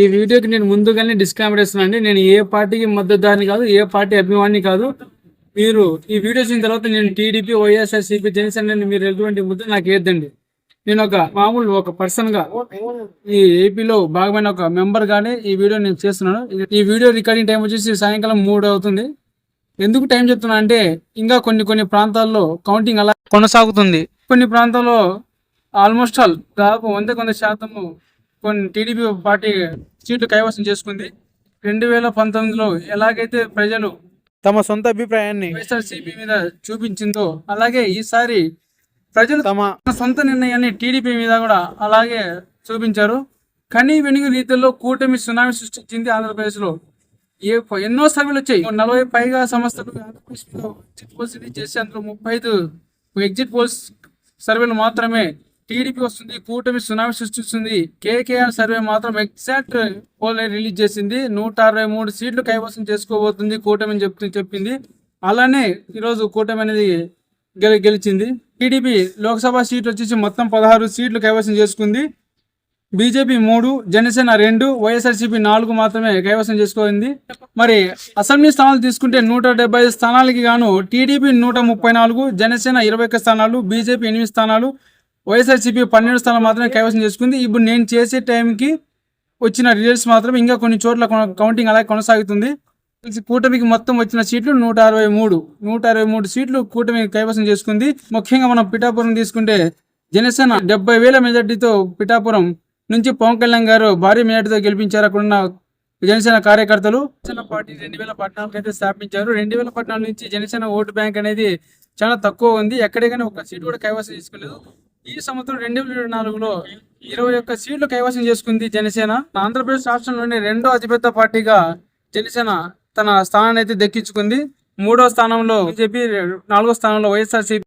ఈ వీడియోకి నేను ముందుగానే డిస్క్లైమర్ ఇస్తున్నాను అండి నేను ఏ పార్టీకి మద్దతుదారిని కాదు ఏ పార్టీ అభిమాని కాదు. మీరు ఈ వీడియో చూసిన తర్వాత నేను టీడీపీ వైఎస్ఆర్సీపీ జనసేన మీరు ఎటువంటి ముద్ద నాకు ఏద్దండి నేను ఒక మామూలు ఒక పర్సన్గా ఈ ఏపీలో భాగమైన ఒక మెంబర్ గానే ఈ వీడియో నేను చేస్తున్నాను. ఈ వీడియో రికార్డింగ్ టైం వచ్చేసి సాయంకాలం మూడు అవుతుంది. ఎందుకు టైం చెప్తున్నా అంటే ఇంకా కొన్ని కొన్ని ప్రాంతాల్లో కౌంటింగ్ అలా కొనసాగుతుంది. కొన్ని ప్రాంతాల్లో ఆల్మోస్ట్ ఆల్ దాదాపు వంద కొంత శాతము కొన్ని టీడీపీ పార్టీ సీట్లు కైవసం చేసుకుంది. రెండు వేల పంతొమ్మిదిలో ఎలాగైతే ప్రజలు తమ సొంత అభిప్రాయాన్ని వైఎస్ఆర్సీపీ మీద చూపించిందో అలాగే ఈసారి ప్రజలు తమ సొంత నిర్ణయాన్ని టీడీపీ మీద కూడా అలాగే చూపించారు. కనీ వెనుగు రీతిలో కూటమి సునామీ సృష్టించింది ఆంధ్రప్రదేశ్లో ఏ ఎన్నో సర్వేలు వచ్చాయి. నలభై పైగా సంస్థలు ఆంధ్రప్రదేశ్ మీద ఎగ్జిట్ పోల్స్ చేసి అందులో ముప్పై ఐదు ఎగ్జిట్ పోల్స్ సర్వేలు మాత్రమే టీడీపీ వస్తుంది కూటమి సునామీ సృష్టిస్తుంది. కేకేఆర్ సర్వే మాత్రం ఎగ్జాక్ట్ పోల్ రిలీజ్ చేసింది. నూట అరవై మూడు సీట్లు కైవసం చేసుకోబోతుంది కూటమి అని చెప్తూ చెప్పింది. అలానే ఈరోజు కూటమి అనేది గెలి గెలిచింది. టీడీపీ లోక్సభ సీట్లు వచ్చేసి మొత్తం పదహారు సీట్లు కైవసం చేసుకుంది. బీజేపీ మూడు జనసేన రెండు వైఎస్ఆర్సీపీ నాలుగు మాత్రమే కైవసం చేసుకోయింది మరి అసెంబ్లీ స్థానాలు తీసుకుంటే నూట డెబ్బై స్థానాలకి గాను టీడీపీ నూట ముప్పై నాలుగు జనసేన ఇరవై ఒక్క స్థానాలు బీజేపీ ఎనిమిది స్థానాలు వైఎస్ఆర్సీపీ పన్నెండు స్థానాలు మాత్రమే కైవసం చేసుకుంది. ఇప్పుడు నేను చేసే టైంకి వచ్చిన రిజల్ట్స్ మాత్రం ఇంకా కొన్ని చోట్ల కొన- కౌంటింగ్ అలాగే కొనసాగుతుంది. కూటమికి మొత్తం వచ్చిన సీట్లు నూట అరవై మూడు. నూట అరవై మూడు సీట్లు కూటమి కైవసం చేసుకుంది. ముఖ్యంగా మనం పిఠాపురం తీసుకుంటే జనసేన డెబ్బై వేల మెజార్టీతో పిఠాపురం నుంచి పవన్ కళ్యాణ్ గారు భారీ మెజార్టీతో గెలిపించారు అక్కడ ఉన్న జనసేన కార్యకర్తలు. జనసేన పార్టీ రెండు వేల పద్నాలుగు అయితే స్థాపించారు. రెండు వేల పద్నాలుగు నుంచి జనసేన ఓటు బ్యాంక్ అనేది చాలా తక్కువ ఉంది. ఎక్కడికైనా ఒక సీటు కూడా కైవసం చేసుకోలేదు. ఈ సంవత్సరం రెండు వేల ఇరవై నాలుగులో ఇరవై ఒక్క సీట్లు కైవసం చేసుకుంది జనసేన. ఆంధ్రప్రదేశ్ రాష్ట్రంలోని రెండో అతిపెద్ద పార్టీగా జనసేన తన స్థానాన్ని అయితే దక్కించుకుంది. మూడో స్థానంలో బీజేపీ నాలుగో స్థానంలో వైఎస్ఆర్సీపీ